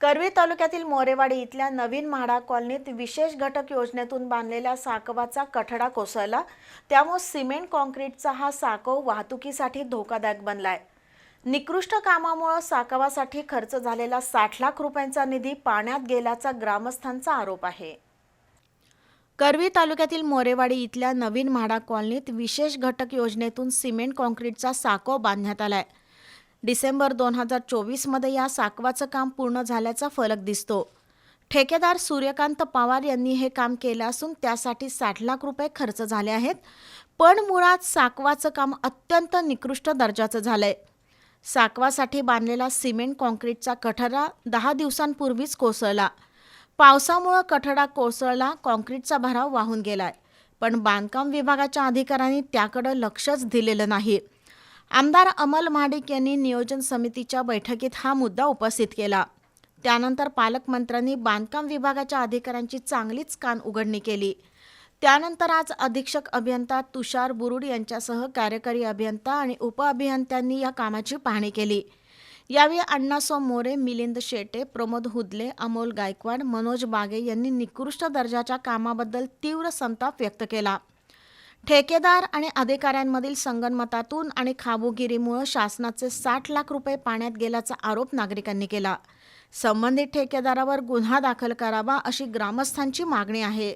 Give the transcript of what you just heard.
करवी तालुक्यातील मोरेवाडी इथल्या नवीन म्हाडा कॉलनीत विशेष घटक योजनेतून बांधलेल्या साकवाचा कठडा कोसळला. त्यामुळे सिमेंट कॉन्क्रीटचा हा साकव वाहतुकीसाठी धोकादायक बनलाय. निकृष्ट कामामुळे साकवासाठी खर्च झालेला साठ लाख रुपयांचा निधी पाण्यात गेल्याचा ग्रामस्थांचा आरोप आहे. करवी तालुक्यातील मोरेवाडी इथल्या नवीन म्हाडा कॉलनीत विशेष घटक योजनेतून सिमेंट कॉन्क्रीटचा साकव बांधण्यात आलाय. डिसेंबर दोन हजार चोवीसमध्ये या साकवाचं काम पूर्ण झाल्याचा फलक दिसतो. ठेकेदार सूर्यकांत पवार यांनी हे काम केलं असून त्यासाठी साठ लाख रुपये खर्च झाले आहेत. पण मुळात साकवाचं काम अत्यंत निकृष्ट दर्जाचं झालंय. साकवासाठी बांधलेला सिमेंट कॉन्क्रीटचा कठडा दहा दिवसांपूर्वीच कोसळला. पावसामुळं कठडा कोसळला कॉन्क्रीटचा भराव वाहून गेलाय. पण बांधकाम विभागाच्या अधिकाऱ्यांनी त्याकडं लक्षच दिलेलं नाही. आमदार अमल महाडिक यांनी नियोजन समितीच्या बैठकीत हा मुद्दा उपस्थित केला. त्यानंतर पालकमंत्र्यांनी बांधकाम विभागाच्या अधिकाऱ्यांची चांगलीच कान उघडणी केली. त्यानंतर आज अधीक्षक अभियंता तुषार बुरुड यांच्यासह कार्यकारी अभियंता आणि उपअभियंत्यांनी या कामाची पाहणी केली. यावेळी अण्णासो मोरे मिलिंद शेटे प्रमोद हुदले अमोल गायकवाड मनोज बागे यांनी निकृष्ट दर्जाच्या कामाबद्दल तीव्र संताप व्यक्त केला. ठेकेदार आणि अधिकाऱ्यांमधील संगनमतातून आणि खाबोगिरीमुळे शासनाचे साठ लाख रुपये पाण्यात गेल्याचा आरोप नागरिकांनी केला. संबंधित ठेकेदारावर गुन्हा दाखल करावा अशी ग्रामस्थांची मागणी आहे.